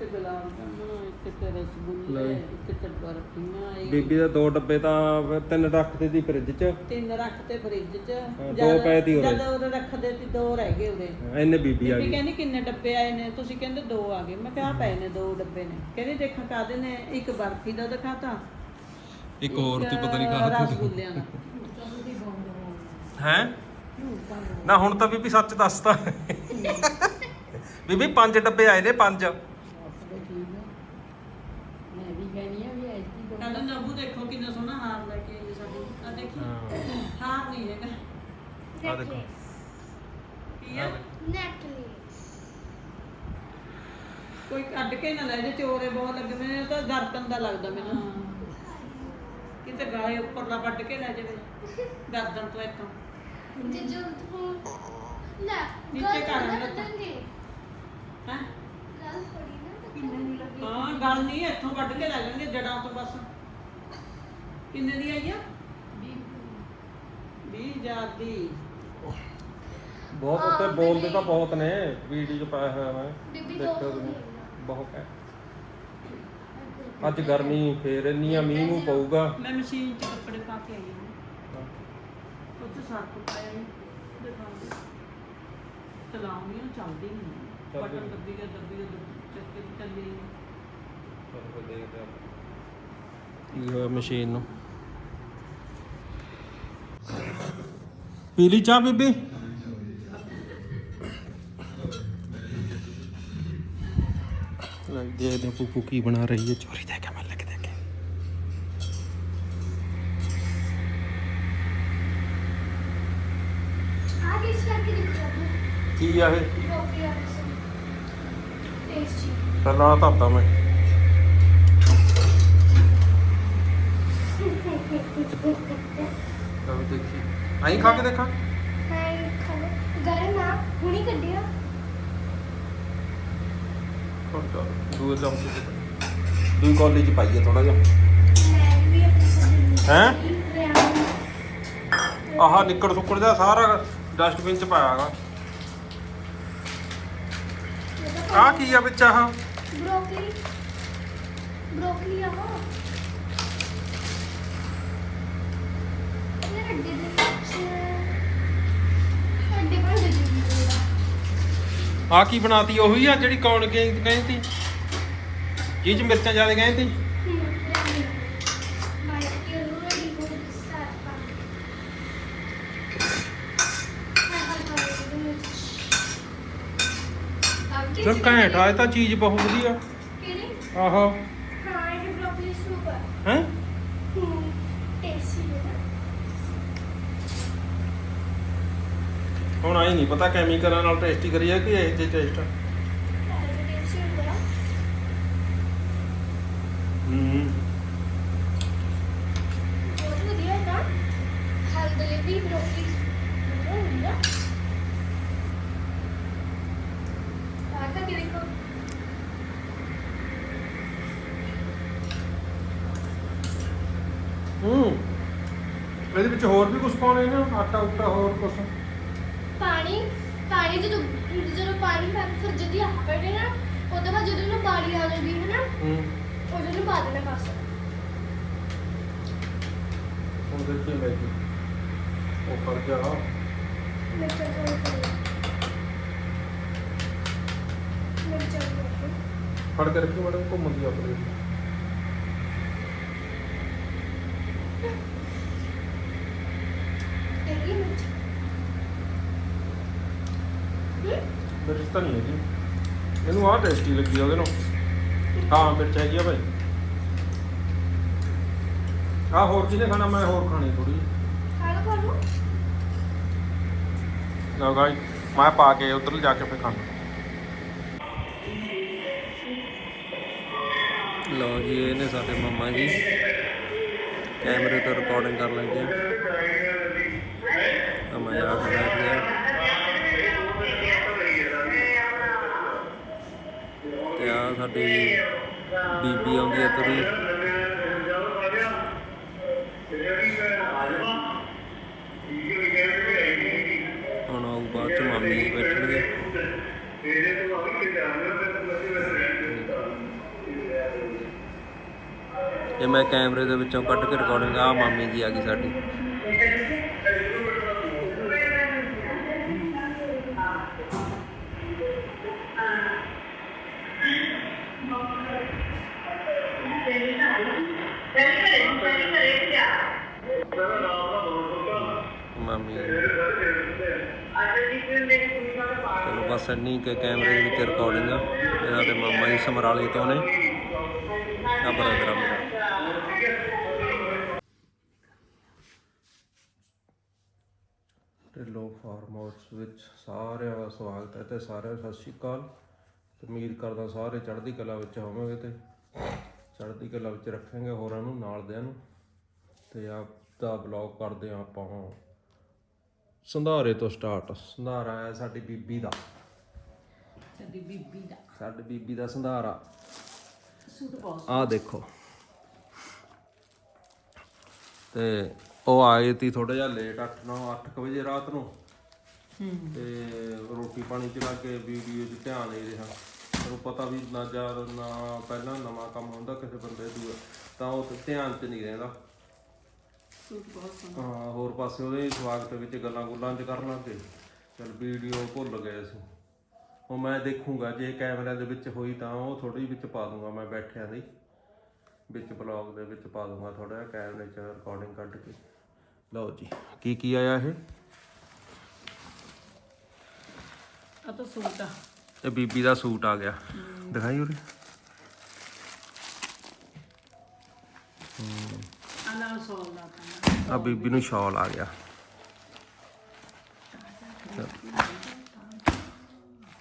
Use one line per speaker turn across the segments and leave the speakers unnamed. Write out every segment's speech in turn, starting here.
ਇੱਕ ਗੁਲਾਬ ਜਾਮੁਨ ਇੱਕ ਤੇ ਰਸਗੁੱਲੇ
ਲੈ।
ਇੱਕ ਤੇ ਬਰਫੀਆਂ ਇਹ
ਬੀਬੀ ਦਾ ਦੋ ਡੱਬੇ ਤਾਂ ਫਿਰ ਤਿੰਨ ਰੱਖਦੇ ਦੀ ਫ੍ਰਿਜ 'ਚ।
ਤਿੰਨ ਰੱਖਤੇ ਫ੍ਰਿਜ 'ਚ।
ਦੋ ਪਏ ਤੀ ਉਰੇ।
ਜਦ ਉਰੇ ਰੱਖਦੇ ਤੇ ਦੋ ਰਹਿ ਗਏ ਉਰੇ।
ਇੰਨੇ ਬੀਬੀ ਆ
ਬੀਬੀ
ਗਈ
ਕਹਿੰਦੀ ਕਿੰਨੇ ਡੱਬੇ ਆਏ ਨੇ? ਤੁਸੀਂ ਕਹਿੰਦੇ ਦੋ ਆ ਗਏ। ਮੈਂ ਕਿਹਾ ਆਹ ਪਏ ਨੇ ਦੋ ਡੱਬੇ ਨੇ। ਕਹਿੰਦੀ ਦੇਖਾਂ ਕਾਦੇ ਨੇ? ਇੱਕ ਬਰਫੀ ਦਾ ਦਿਖਾਤਾ।
ਇੱਕ
ਇੱਕ ਰਸਗੁੱਲਿਆਂ ਦਾ।
ਹੈ? ਨਾ ਹੁਣ ਤਾਂ ਬੀਬੀ ਸੱਚ ਦੱਸਦਾ ਬੀਬੀ ਪੰਜ ਡੱਬੇ ਆਏ ਨੇ ਪੰਜ
ਮੈਂ ਵੀ ਕਹਿਣੀ ਆ ਵੀ ਐਸੀ ਦੋ
ਕਹਿੰਦਾ ਨਬੂ ਦੇਖੋ ਕਿੰਨਾ ਸੋਹਣਾ ਹਾਰ ਲੈ ਕੇ ਆਈ ਸਾਡੀ ਆ ਦੇਖੀ ਹਾਰ ਨਹੀਂ ਹੈਗਾ
ਆ ਦੇਖੋ।
ਕੀ ਆ? ਕੋਈ ਕੱਢ ਕੇ ਨਾ ਲੈ ਜੇ ਚੋਰੇ ਬਹੁਤ ਲੱਗੇ ਮੈਨੂੰ ਤਾਂ ਗਰਦਨ ਦਾ ਲੱਗਦਾ ਮੈਨੂੰ। ਕਿਤੇ ਗਾਏ ਉੱਪਰ ਨਾ ਵੱਢ ਕੇ ਲੈ ਜਾਵੇ। ਗਰਦਨ ਤੋਂ ਇੱਥੋਂ।
ਤੇ ਜੋ ਤੂੰ ਲੈ
ਨੀਚੇ ਕਰ
ਨਾ
ਲੈ। ਹੈ?
ਗੱਲ ਥੋੜੀ ਨਾ ਕਿੰਨੇ ਨਹੀਂ ਲੱਗੀ?
ਹਾਂ ਗੱਲ ਨਹੀਂ ਇੱਥੋਂ ਵੱਢ ਕੇ ਲੈ ਜਾਣਗੇ ਜੜਾਂ ਤੋਂ ਬਸ। ਕਿੰਨੇ ਦੀ ਆਈ ਆ? 20000 ਦੀ।
ਬਹੁਤ ਉੱਤੇ ਬੋਲਦੇ ਤਾਂ ਬਹੁਤ ਨੇ ਵੀਡੀਓ 'ਚ ਪਾਇਆ ਹੋਇਆ ਮੈਂ
ਬੀਬੀ
ਦੇਖਿਓ
ਦੋ
ਤੁਸੀਂ। ਬਹੁਤ ਹੈ। ਅੱਜ ਗਰਮੀ ਫੇਰ ਇੰਨੀ ਆ ਮੀਂਹ ਨੂੰ ਪਊਗਾ।
ਮੈਂ ਮਸ਼ੀਨ 'ਚ ਕੱਪੜੇ ਪਾ ਕੇ ਆਈ ਹਾਂ। ਉੱਥੇ ਸਰਫ ਪਾਇਆ ਨਹੀਂ ਦਿਖਾਉਂਦੀ। ਚਲਾਉਂਦੀ ਹਾਂ ਚੱਲਦੀ ਨਹੀਂ
ਚੱਲਦੀ
ਬਟਨ
ਨਹੀਂ।
ਦੱਬੀ ਗਿਆ ਦੱਬੀ ਗਿਆ ਦੱਬੀ- ਚੱਕੇ ਦੀ ਚੱਲੀ ਨਹੀਂ।
ਕੀ ਹੋਇਆ ਮਸ਼ੀਨ ਨੂੰ? ਪੀ ਲਈ ਚਾਹ ਬੀਬੀ? ਲੈ ਦੇਖਦੇ ਹਾਂ ਪੂਪੂ ਕੀ ਬਣਾ ਰਹੀ ਹੈ। ਚੋਰੀ ਦੇ ਕੇ ਮੈਂ ਲੱਗ ਦੇ ਕੇ।
ਆਗੇ ਸ਼ੇਅਰ ਕਰਕੇ ਦੇਖੋ
ਕੀ ਆ ਇਹ?
ਟੇਸਟੀ
ਪਹਿਲਾਂ ਧਰਤਾ ਮੈਂ। ਅਸੀਂ ਖਾ ਕੇ ਦੇਖਾਂ। ਹਾਂ ਖਾਣਾ
ਗਰਮ ਆ ਹੁਣੀ ਕੱਢਿਆ
ਦੂਰ ਆਹ ਨਿੱਕੜ ਸੁੱਕੜ ਦਾ ਸਾਰਾ ਡਸਟਬਿਨ ਚ ਪਾਇਆਗਾ ਆਹ ਕੀ ਆ ਵਿੱਚ ਆਹ?
ਬ੍ਰੋਕਲੀ। ਬ੍ਰੋਕਲੀ ਆ
ਆ ਕੀ ਬਣਾਤੀ ਉਹੀ ਆ ਜਿਹੜੀ ਕੌਣ ਕਹਿੰਦੀ ਕਹਿੰਦੀ? ਜੀ ਚ ਮਿਰਚਾਂ ਜ਼ਿਆਦਾ ਕਹਿੰਦੀ? ਚਲ ਘੈਂਟ ਆ ਇਹ ਤਾਂ ਚੀਜ਼ ਬਹੁਤ ਵਧੀਆ।
ਕਿਹੜੀ?
ਆਹੋ।
ਹੈਂ?
ਹੁਣ ਆਈ ਨਹੀਂ ਪਤਾ ਕੈਮੀਕਲਾਂ ਨਾਲ ਟੇਸਟੀ ਕਰੀਏ ਕਿ ਇਹ ਜੇ ਟੇਸਟ ਹੂੰ।
ਬਹੁਤ ਵਧੀਆ ਹੈ ਨਾ ਹੈਲਥ ਲਈ ਵੀ ਬ੍ਰੋਕਲੀ ਹੁੰਦਾ ਆਟਾ ਕਿ ਦੇਖੋ।
ਹੂੰ। ਇਹਦੇ ਵਿੱਚ ਹੋਰ ਵੀ ਕੁਝ ਪਾਉਣੇ ਨੇ? ਆਟਾ ਉਟਾ ਹੋਰ ਕੁਝ
ਪਾਣੀ ਜਦੋਂ ਜਦੋਂ ਪਾਣੀ ਪਾ ਫਿਰ ਜਦੀ ਆਹ ਪੜੇ ਨਾ ਉਹਦੇ ਬਾਅਦ ਜਦੋਂ ਨਾ ਬਾਲੀ ਆ ਜਾਂਦੀ ਹੈ ਨਾ
ਹੂੰ।
ਉਹਦੇ ਨੂੰ ਪਾ ਦੇਣਾ ਬਸ।
ਹੁਣ ਦੇਖੀਏ ਮੈਗੀ
ਮਿਰਚਾਂ ਤੋਂ ਮਿਰਚਾਂ ਤੋਂ
ਫੜ ਕੇ ਰੱਖੀ ਮੈਡਮ ਘੁੰਮਦੀ ਆ ਪਲੇਟ
ਹੈਗੀ ਮਿਰਚ?
ਮਿਰਚ ਤਾਂ ਨਹੀਂ ਹੈਗੀ। ਇਹਨੂੰ ਆਹ ਟੇਸਟੀ ਲੱਗੀ ਆ ਉਹਦੇ ਨੂੰ ਹਾਂ ਮਿਰਚ ਹੈਗੀ ਆ ਭਾਈ। ਆ ਹੋਰ ਕਿਹਨੇ ਖਾਣਾ? ਮੈਂ ਹੋਰ ਖਾਣੀ ਥੋੜੀ
ਖਾ ਲਓ ਖਾ ਲਓ
ਲਓ ਗਾਈ ਮੈਂ ਪਾ ਕੇ ਉਧਰ ਜਾ ਕੇ ਫਿਰ ਖਾਣਾ। ਲਓ ਜੀ ਇਹ ਨੇ ਸਾਡੇ ਮੰਮਾ ਜੀ। ਕੈਮਰੇ ਤੋਂ ਰਿਕਾਰਡਿੰਗ ਕਰ ਲੈਂਦੇ ਆ। ਆ ਮੈਂ ਆ। ਖੜਾ ਤੇ ਆ ਸਾਡੀ ਬੀਬੀ ਆਉਂਦੀ ਹੈ ਤੁਰੀ ਬਾਅਦ ਚ ਮਾਮੀ ਜੀ ਬੈਠਣਗੇ। ਇਹ ਮੈਂ ਕੈਮਰੇ ਦੇ ਵਿੱਚੋਂ ਕੱਢ ਕੇ ਰਿਕਾਰਡਿੰਗ ਆ ਮਾਮੀ ਜੀ ਆ ਗਈ ਸਾਡੀ। ਚਲੋ ਬਸ ਕੈਮਰੇ ਦੇ ਵਿੱਚ ਰਿਕਾਰਡਿੰਗ ਆ। ਇਹਦਾ ਮਾਮਾ ਜੀ ਸਮਰਾਲੇ ਤੋਂ ਨੇ। ਆ ਬਰਦਰ ਆ। ਮੇਰਾ ਢਿੱਲੋਂ ਫਾਰਮ ਹਾਊਸ ਵਿੱਚ ਸਾਰਿਆਂ ਦਾ ਸਵਾਗਤ ਹੈ ਤੇ ਸਾਰਿਆਂ ਨੂੰ ਸਤਿ ਸ਼੍ਰੀ ਅਕਾਲ। ਉਮੀਦ ਕਰਦਾ ਸਾਰੇ ਚੜ੍ਹਦੀ ਕਲਾ ਵਿੱਚ ਹੋਵੋਗੇ ਤੇ ਚੜ੍ਹਦੀ ਕਲਾ ਵਿੱਚ ਰੱਖਾਂਗੇ ਹੋਰਾਂ ਨੂੰ, ਨਾਲ ਦਿਆਂ ਨੂੰ। ਤੇ ਆਪ ਦਾ ਬਲੌਗ ਕਰਦੇ ਹਾਂ ਆਪਾਂ ਸੰਧਾਰੇ ਤੋਂ ਸਟਾਰਟ ਸੰਧਾਰਾ ਹੈ ਸਾਡੀ ਬੀਬੀ ਦਾ।
ਸਾਡੀ ਬੀਬੀ ਦਾ।
ਸਾਡੀ ਬੀਬੀ ਦਾ ਸੰਧਾਰਾ।
ਸੂਟ ਬਹੁਤ
ਆਹ ਦੇਖੋ। ਤੇ ਉਹ ਆਏ ਤੀ ਥੋੜਾ ਜਿਹਾ ਲੇਟ 8 9 8 ਵਜੇ ਰਾਤ ਨੂੰ। ਤੇ ਰੋਟੀ ਪਾਣੀ ਚ ਲੱਗ ਕੇ ਵੀਡੀਓ 'ਚ ਧਿਆਨ ਨਹੀਂ ਰਿਹਾ। ਤੁਹਾਨੂੰ ਪਤਾ ਵੀ ਨਾ ਜਦ ਨਾ ਪਹਿਲਾਂ ਨਵਾਂ ਕੰਮ ਹੁੰਦਾ ਕਿਸੇ ਬੰਦੇ ਦੂਆ ਤਾਂ ਉਹ ਤੇ ਧਿਆਨ 'ਚ ਨਹੀਂ ਰਹਿੰਦਾ। ਹਾਂ ਹੋਰ ਪਾਸੇ ਉਹਦੇ ਸਵਾਗਤ ਵਿੱਚ ਗੱਲਾਂ ਗੁੱਲਾਂ 'ਚ ਕਰਨ ਲੱਗੇ ਚਲ ਵੀਡੀਓ ਭੁੱਲ ਗਏ ਅਸੀਂ। ਉਹ ਮੈਂ ਦੇਖੂੰਗਾ ਜੇ ਕੈਮਰਾ ਦੇ ਵਿੱਚ ਹੋਈ ਤਾਂ ਉਹ ਥੋੜੀ ਵਿੱਚ ਪਾ ਦੂੰਗਾ ਮੈਂ ਬੈਠਿਆਂ ਦੀ। ਵਿੱਚ ਬਲੌਗ ਦੇ ਵਿੱਚ ਪਾ ਦੂੰਗਾ ਥੋੜਾ ਜਿਹਾ ਕੈਮਰੇ 'ਚ ਰਿਕਾਰਡਿੰਗ ਕੱਢ ਕੇ। ਲਓ ਜੀ ਕੀ ਕੀ ਆਇਆ ਇਹ?
ਆ ਤਾਂ ਸੂਟ ਆ।
ਇਹ ਬੀਬੀ ਦਾ ਸੂਟ ਆ ਗਿਆ। ਦਿਖਾਈ ਉਰੇ।
ਆ ਨਾਲ ਸੋਲ ਦਾ ਤਾਂ
ਆ ਬੀਬੀ ਨੂੰ ਸ਼ਾਲ ਆ ਗਿਆ।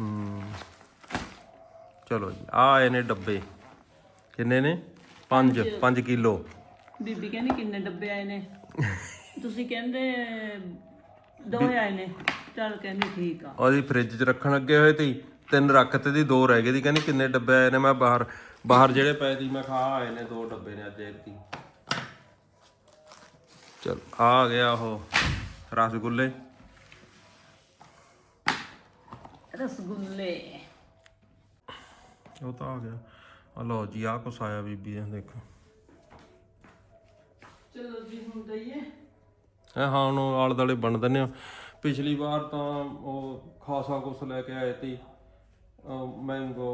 ਹੂੰ। ਚਲੋ ਜੀ ਆ ਆਏ ਨੇ ਡੱਬੇ। ਕਿੰਨੇ ਨੇ? 5 5 ਕਿਲੋ।
ਬੀਬੀ ਕਹਿੰਦੀ ਕਿੰਨੇ ਡੱਬੇ ਆਏ ਨੇ। ਤੁਸੀਂ ਕਹਿੰਦੇ ਦੋ ਆਏ ਨੇ। ਚੱਲ ਕਹਿੰਦੀ ਠੀਕ ਆ।
ਉਹਦੀ ਫ੍ਰਿਜ 'ਚ ਰੱਖਣ ਲੱਗੇ ਹੋਏ ਤੀ ਤਿੰਨ ਰੱਖਤੇ ਦੀ ਦੋ ਰਹਿ ਗਏ ਦੀ। ਕਹਿੰਦੀ ਕਿੰਨੇ ਡੱਬੇ ਆਏ ਨੇ? ਮੈਂ ਬਾਹਰ ਬਾਹਰ ਜਿਹੜੇ ਪਏ ਦੀ ਮੈਂ ਖਾ ਆਏ ਨੇ ਦੋ ਡੱਬੇ ਨੇ ਅੱਜ ਇਹਦੀ ਚਲ ਆ ਗਿਆ ਉਹ ਰਸਗੁੱਲੇ।
ਰਸਗੁੱਲੇ।
ਉਹ ਤਾਂ ਆ ਗਿਆ। ਆ ਲਓ ਜੀ ਆ ਕੁਛ ਆਇਆ ਬੀਬੀ ਦੇ ਦੇਖੋ।
ਚਲੋ ਜੀ ਹੁਣ ਦਈਏ।
ਇਹ ਹਾਂ ਹੁਣ ਉਹ ਆਲੇ ਦੁਆਲੇ ਬਣ ਦਿੰਦੇ ਆ। ਪਿਛਲੀ ਵਾਰ ਤਾਂ ਉਹ ਖਾਸਾ ਕੁਛ ਲੈ ਕੇ ਆਏ ਤੀ ਮੈਂਗੋ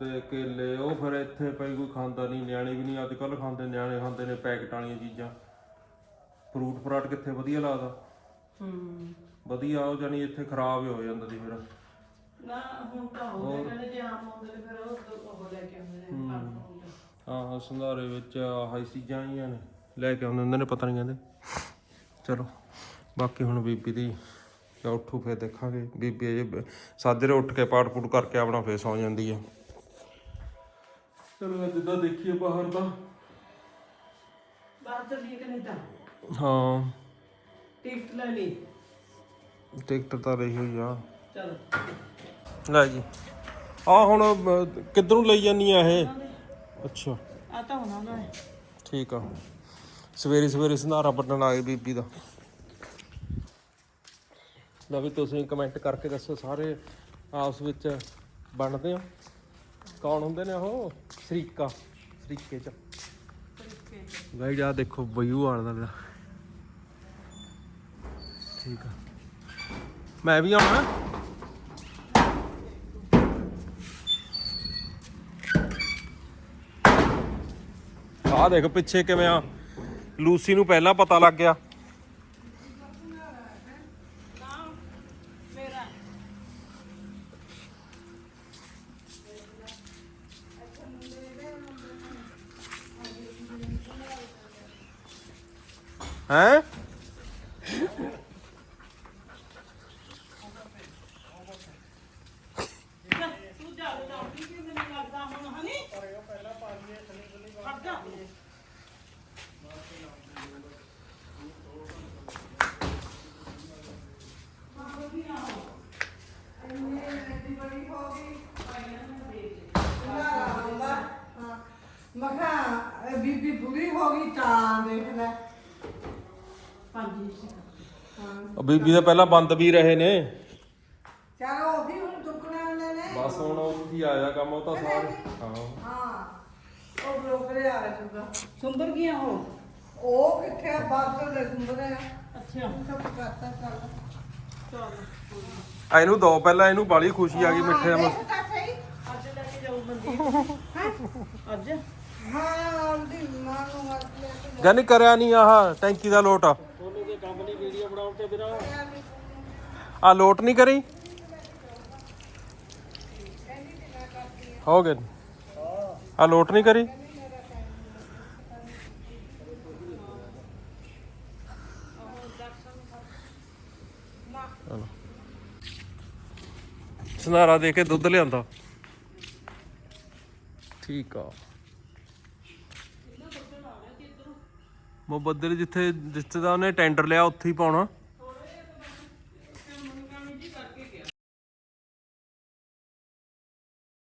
ਤੇ ਕੇਲੇ ਉਹ ਫਿਰ ਇੱਥੇ ਪਈ ਕੋਈ ਖਾਂਦਾ ਨਹੀਂ ਨਿਆਣੇ ਵੀ ਨਹੀਂ ਅੱਜ ਕੱਲ ਖਾਂਦੇ ਨਿਆਣੇ ਖਾਂਦੇ ਨੇ ਪੈਕਟ ਵਾਲੀਆਂ ਚੀਜ਼ਾਂ। ਫਰੂਟ ਫਰਾਟ ਕਿੱਥੇ ਵਧੀਆ ਲੱਗਦਾ।
ਹੂੰ।
ਵਧੀਆ ਉਹ ਜਾਨੀ ਇੱਥੇ ਖਰਾਬ ਹੀ ਹੋ ਜਾਂਦਾ ਸੀ ਫਿਰ।
ਨਾ ਹੁਣ ਤਾਂ ਹੋ ਗਏ ਕਹਿੰਦੇ ਜੇ ਆਮ ਆਉਂਦੇ ਨੇ ਫਿਰ ਉਹ ਉਹ ਲੈ ਕੇ ਆਉਂਦੇ ਨੇ ਫਲ ਫਰੂਟ।
ਹਾਂ ਸੰਧਾਰੇ ਵਿੱਚ ਆਹ ਹੀ ਚੀਜ਼ਾਂ ਆਈਆਂ ਨੇ ਲੈ ਕੇ ਆਉਂਦੇ ਹੁੰਦੇ ਨੇ ਪਤਾ ਨਹੀਂ ਕਹਿੰਦੇ। ਚਲੋ ਬਾਕੀ ਹੁਣ ਬੀਬੀ ਦੀ ਜਾਂ ਉੱਠੂ ਫੇਰ ਦੇਖਾਂਗੇ। ਬੀਬੀ ਅਜੇ ਸਾਜਰੇ ਉੱਠ ਕੇ ਪਾਠ ਪੂਟ ਕਰਕੇ ਆਪਣਾ ਫੇਰ ਸੌ ਜਾਂਦੀ ਹੈ ਚਲੋ ਜਿੱਦਾਂ ਦੇਖੀਏ ਬਾਹਰ ਦਾ।
ਬਾਹਰ ਚੱਲੀਏ ਕਿ ਨਹੀਂ ਤਾਂ?
ਹਾਂ।
ਟਿਕਟ ਲੈ ਲਈ।
ਟਿਕਟ ਤਾਂ ਰਹੀ ਹੋਈ ਆ।
ਚਲੋ।
ਲੈ ਜੀ। ਆ ਹੁਣ ਅਹ, ਕਿੱਧਰੋਂ ਲਈ ਜਾਨੀ ਆ ਇਹ? ਅੱਛਾ।
ਆ ਤਾਂ ਹੋਣਾ ਨਾ
ਠੀਕ ਆ। ਸਵੇਰੇ ਸਵੇਰੇ ਸੰਧਾਰਾ ਵੱਢਣ ਆ ਗਏ ਬੀਬੀ ਦਾ। ਲਓ ਵੀ ਤੁਸੀਂ ਕਮੈਂਟ ਕਰਕੇ ਦੱਸੋ ਸਾਰੇ ਆਪਸ ਵਿੱਚ ਬਣਦੇ ਹੋ ਕੌਣ ਹੁੰਦੇ ਨੇ ਉਹ? ਸ਼ਰੀਕਾ। ਸ਼ਰੀਕੇ ਚ। ਗਾਈਡ ਆ ਦੇਖੋ ਬਯੂ ਆਣ ਦਾ ਠੀਕ ਆ। ਮੈਂ ਵੀ ਆਉਣਾ। ਆ ਦੇਖ ਪਿੱਛੇ ਕਿਵੇਂ ਆ। ਲੂਸੀ ਨੂੰ ਪਹਿਲਾਂ ਪਤਾ ਲੱਗ ਗਿਆ। ਹੈ
ਤੂੰ ਜਾ ਜਾ ਕਿ ਮੈਨੂੰ ਲੱਗਦਾ ਹੁਣ ਹਨੀ ਹਟ ਜਾ
ਮੈਂ ਕਿਹਾ ਇਹ ਬੀਬੀ ਬੁਰੀ ਹੋ ਗਈ ਤਾਂ ਦੇਖ ਲੈ
ਪੰਜ ਹੀ ਸੀ
ਉਹ ਬੀਬੀ ਦੇ ਪਹਿਲਾਂ ਬੰਦ ਵੀ ਰਹੇ ਨੇ।
ਚਲੋ ਉਹ ਵੀ ਹੁਣ ਚੁੱਕਣੇ ਹੁੰਦੇ ਨੇ।
ਬਸ ਹੁਣ ਆਇਆ ਕੰਮ ਉਹ ਤਾਂ ਸਾਰੇ ਹਾਂ।
ਹਾਂ ਉਹ ਬਲੋਕਰੇ ਆ ਜੂਗਾ
ਸੁੰਦਰ ਗਿਆ ਉਹ?
ਉਹ ਕਿੱਥੇ ਆ? ਬਾਤ ਦੇ ਸੁੰਦਰ ਆ।
ਅੱਛਾ।
ਸਭ ਕਰਤਾ ਚੱਲ।
ਚਲ
ਆ ਇਹਨੂੰ ਦੋ ਪਹਿਲਾਂ ਇਹਨੂੰ ਬਾਲੀ ਖੁਸ਼ੀ ਆ ਗਈ ਮਿੱਠੇ
ਸਹੀ।
ਅੱਜ ਲੈ ਕੇ ਜਾਊ ਮਨਦੀਪ ਅੱਜ?
ਹਾਂ ਉਹਦੀ ਮਾਂ ਨੂੰ ਮਰ ਲੈ ਕੇ
ਗਨ ਕਰਿਆ ਨਹੀਂ ਆਹ ਟੈਂਕੀ ਦਾ ਲੋਟ
ਉਹਨੂੰ ਕੇ ਕੰਮ ਨਹੀਂ ਵੀਡੀਓ ਬਣਾਉਣ ਤੇ ਵੀਰਾ
ਆ ਲੋਟ ਨਹੀਂ ਕਰੀ? ਹੋ ਗਏ। ਆ ਲੋਟ ਨਹੀਂ ਕਰੀ? ਚਲੋ। ਦੇ ਕੇ ਦੁੱਧ ਲਿਆਂਦਾ। ਠੀਕ ਆ। ਮੁਬੱਦਲ ਜਿੱਥੇ ਜਿੱਥੇ ਦਾ ਉਹਨੇ ਟੈਂਡਰ ਲਿਆ, ਉੱਥੇ ਹੀ ਪਾਉਣਾ।